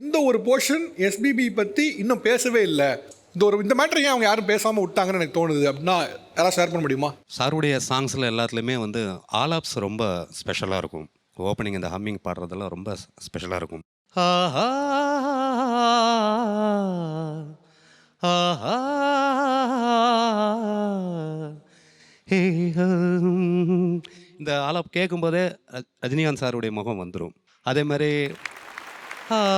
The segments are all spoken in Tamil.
இந்த ஒரு போர்ஷன் எஸ்பிபி பற்றி இன்னும் பேசவே இல்லை இந்த ஒரு இந்த மேட்டர் ஏன் அவங்க யாரும் பேசாமல் விட்டாங்கன்னு எனக்கு தோணுது அப்படின்னா யாராவது ஷேர் பண்ண முடியுமா சாருடைய சாங்ஸில் எல்லாத்துலேயுமே வந்து ஆலாப்ஸ் ரொம்ப ஸ்பெஷலாக இருக்கும் ஓப்பனிங் இந்த ஹம்மிங் பாடுறதெல்லாம் ரொம்ப ஸ்பெஷலாக இருக்கும் ஹே, இந்த ஆலாப் கேட்கும்போதே ரஜினிகாந்த் சாருடைய முகம் வந்துடும் அதே மாதிரி இதெல்லாம்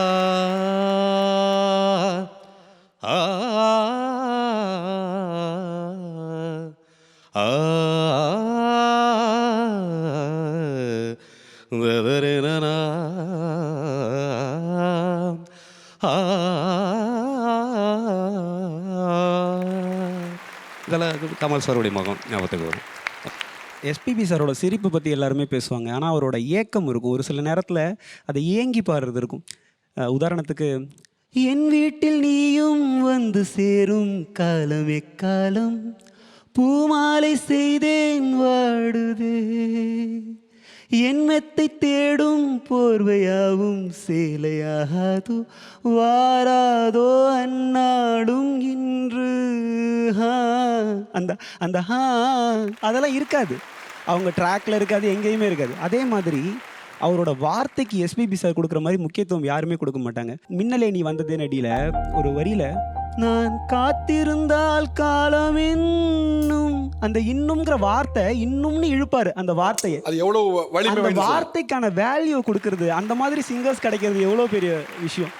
கமல் சாருடைய முகம் ஞாபகத்துக்கு வரும். எஸ்பிபி சாரோட சிரிப்பு பற்றி எல்லாருமே பேசுவாங்க. ஆனால் அவரோட ஏக்கம் இருக்கும். ஒரு சில நேரத்தில் அதை ஏங்கி பாடுறது இருக்கும். உதாரணத்துக்கு என் வீட்டில் நீயும் வந்து சேரும் காலம் எக்காலம் பூமாலை செய்தேன் வாடுதே. என் மெத்தை தேடும் போர்வையாவும் சேலையாகாதோ வாராதோ அந்நாடும் இன்று. ஹா. அந்த அந்த ஹா அதெல்லாம் இருக்காது. அவங்க ட்ராக்ல இருக்காது எங்கேயுமே இருக்காது. அதே மாதிரி அவரோட வார்த்தைக்கு எஸ்பிபி சார் கொடுக்குற மாதிரி முக்கியத்துவம் யாருமே கொடுக்க மாட்டாங்க. மின்னலே நீ வந்ததே நடியில ஒரு வரியில நான் காத்திருந்தால் காலம் இன்னும். அந்த இன்னும்ங்கிற வார்த்தை இன்னும்னு இழுப்பாரு அந்த வார்த்தையை. அது எவ்வளோ வலிமை அந்த. வார்த்தைக்கான வேல்யூ கொடுக்கறது அந்த மாதிரி சிங்கர்ஸ் கிடைக்கிறது எவ்வளோ பெரிய விஷயம்.